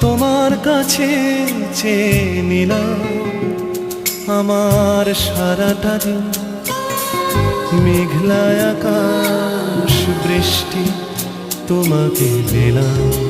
তোমার কাছে চেয়ে নিলাম আমার সারাটা দিন। মেঘলায় আকাশ বৃষ্টি তোমাকে দিলাম